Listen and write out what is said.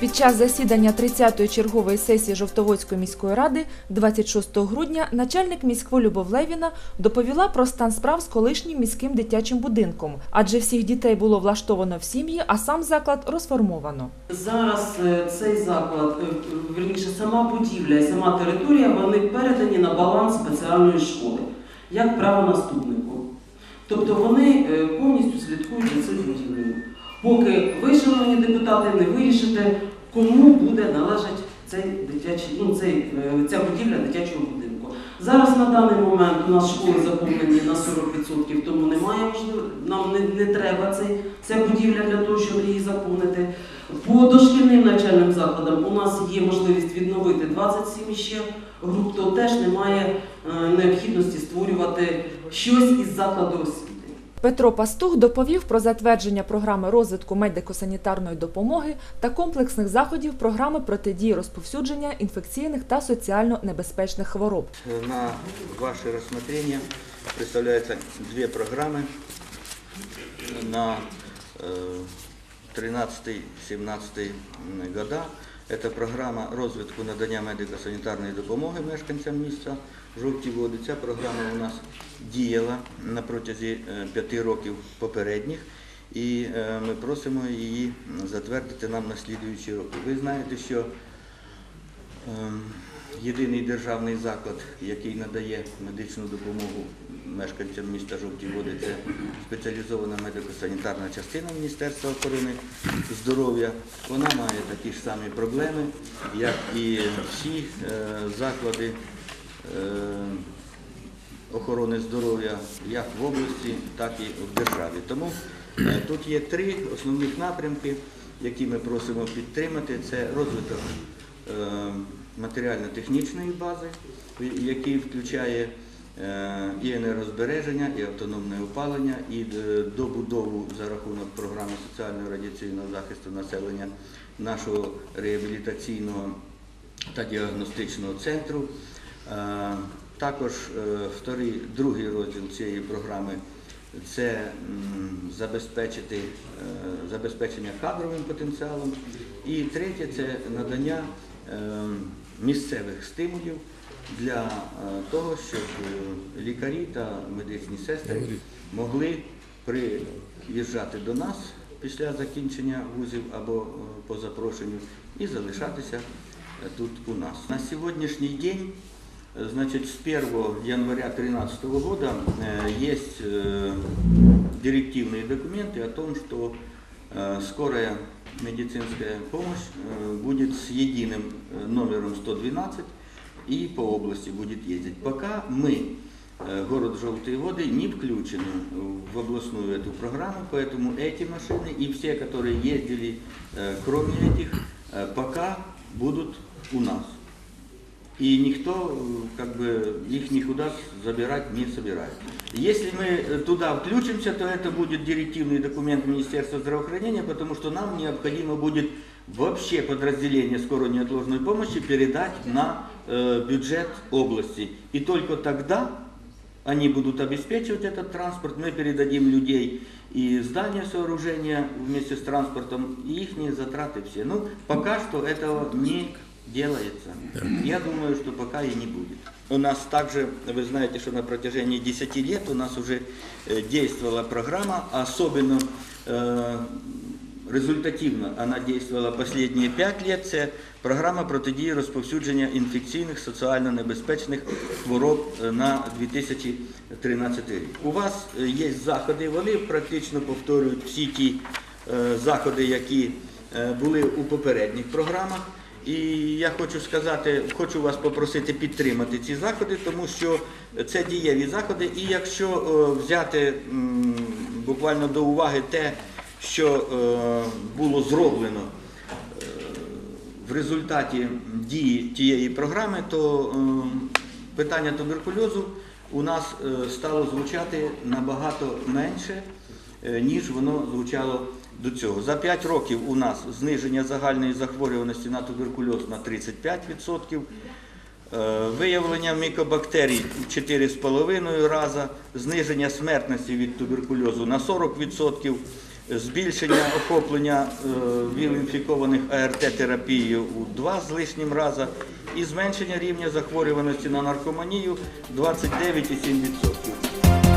Під час засідання 30-ї чергової сесії Жовтоводської міської ради 26 грудня начальник міськво Любов Левіна доповіла про стан справ з колишнім міським дитячим будинком, адже всіх дітей було влаштовано в сім'ї, а сам заклад розформовано. Зараз е, цей заклад, е, верніше, сама будівля і сама територія, вони передані на баланс спеціальної школи, як правонаступнику. Тобто вони е, повністю слідкують за цим будівлею. Поки ви, шановні депутати, не вирішите, кому буде належати цей дитячий, ну, цей, е, ця будівля дитячого будинку. Зараз на даний момент у нас школи заповнені на 40%, тому немає можливо, нам не, не треба цей, ця будівля для того, щоб її заповнити. По дошкільним навчальним закладам у нас є можливість відновити 27 ще груп, то теж немає е, необхідності створювати щось із закладу освіти. Петро Пастух доповів про затвердження програми розвитку медико-санітарної допомоги та комплексних заходів програми протидії розповсюдження інфекційних та соціально небезпечних хвороб. На ваше рассмотрение представляются две программы на э, 13-17 года. Это програма розвитку надання медико-санітарної допомоги мешканцям міста Жовті Води. Ця програма у нас діяла на протязі е, п'яти років попередніх. І е, ми просимо її затвердити нам на слідуючі роки. Ви знаєте, що Ем, Єдиний державний заклад, який надає медичну допомогу мешканцям міста Жовті Води, це спеціалізована медико-санітарна частина Міністерства охорони здоров'я. Вона має такі ж самі проблеми, як і всі е, заклади е, охорони здоров'я як в області, так і в державі. Тому е, тут є три основних напрямки, які ми просимо підтримати. Це розвиток матеріально-технічної бази, який включає і енергозбереження, і автономне опалення, і е, добудову за рахунок програми соціального радіаційного захисту населення нашого реабілітаційного та діагностичного центру. Е, Також е, другий розділ цієї програми це забезпечити, е, забезпечення кадровим потенціалом. І третє це надання е, місцевих стимулів для е, того, щоб е, лікарі та медичні сестри могли приїжджати до нас після закінчення вузів або е, по запрошенню і залишатися е, тут у нас. На сьогоднішній день Э, Значит, с 1 января 2013 года э, есть э, директивные документы о том, что э, скорая медицинская помощь э, будет с единым э, номером 112 и по области будет ездить. Пока мы, э, город Желтые воды, не включены в областную эту программу, поэтому эти машины и все, которые ездили, э, кроме этих, э, пока будут у нас. И никто э, как бы их никуда забирать не собирается. Если мы э, туда включимся, то это будет директивный документ Министерства здравоохранения, потому что нам необходимо будет вообще подразделение скорой неотложной помощи передать на э, бюджет области. И только тогда они будут обеспечивать этот транспорт, мы передадим людей и здания сооружения вместе с транспортом, и их затраты все. Ну, пока что этого не делается. Я думаю, что пока и не будет. У нас также, вы знаете, что на протяжении 10 лет у нас уже э, действовала программа, особенно э, результативно она действовала последние 5 лет, це програма протидії розповсюдження інфекційних соціально небезпечних хвороб е, на 2013 рік. У вас е, є заходи, вони практично повторюють всі ті е, заходи, які були у попередніх програмах. І я хочу сказати, хочу вас попросити підтримати ці заходи, тому що це дієві заходи. І якщо взяти буквально до уваги те, що е, було зроблено е, в результаті дії тієї програми, то е, питання туберкульозу у нас стало звучати набагато менше, ніж воно звучало до цього. За 5 років у нас зниження загальної захворюваності на туберкульоз на 35%. Е, Виявлення мікобактерій в 4,5 рази, зниження смертності від туберкульозу на 40%, збільшення охоплення е, віл-інфікованих АРТ-терапією у 2 з лишнім рази і зменшення рівня захворюваності на наркоманію 29,7%.